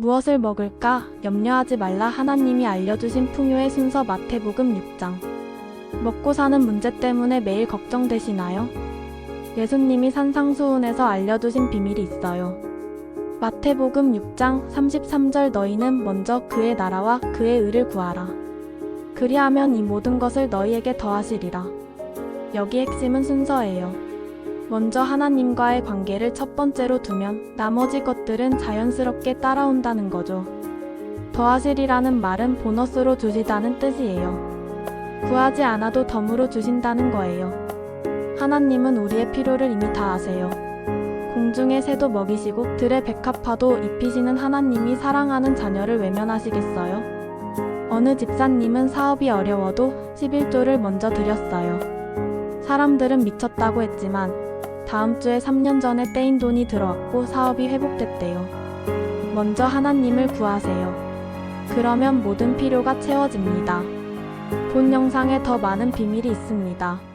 무엇을 먹을까 염려하지 말라 하나님이 알려주신 풍요의 순서 마태복음 6장. 먹고 사는 문제 때문에 매일 걱정되시나요? 예수님이 산상수훈에서 알려주신 비밀이 있어요. 마태복음 6장 33절 너희는 먼저 그의 나라와 그의 의를 구하라. 그리하면 이 모든 것을 너희에게 더하시리라. 여기 핵심은 순서예요. 먼저 하나님과의 관계를 첫 번째로 두면 나머지 것들은 자연스럽게 따라온다는 거죠. 더하시리라는 말은 보너스로 주시다는 뜻이에요. 구하지 않아도 덤으로 주신다는 거예요. 하나님은 우리의 필요를 이미 다 아세요. 공중의 새도 먹이시고 들의 백합화도 입히시는 하나님이 사랑하는 자녀를 외면하시겠어요? 어느 집사님은 사업이 어려워도 11조를 먼저 드렸어요. 사람들은 미쳤다고 했지만 다음 주에 3년 전에 떼인 돈이 들어왔고 사업이 회복됐대요. 먼저 하나님을 구하세요. 그러면 모든 필요가 채워집니다. 본 영상에 더 많은 비밀이 있습니다.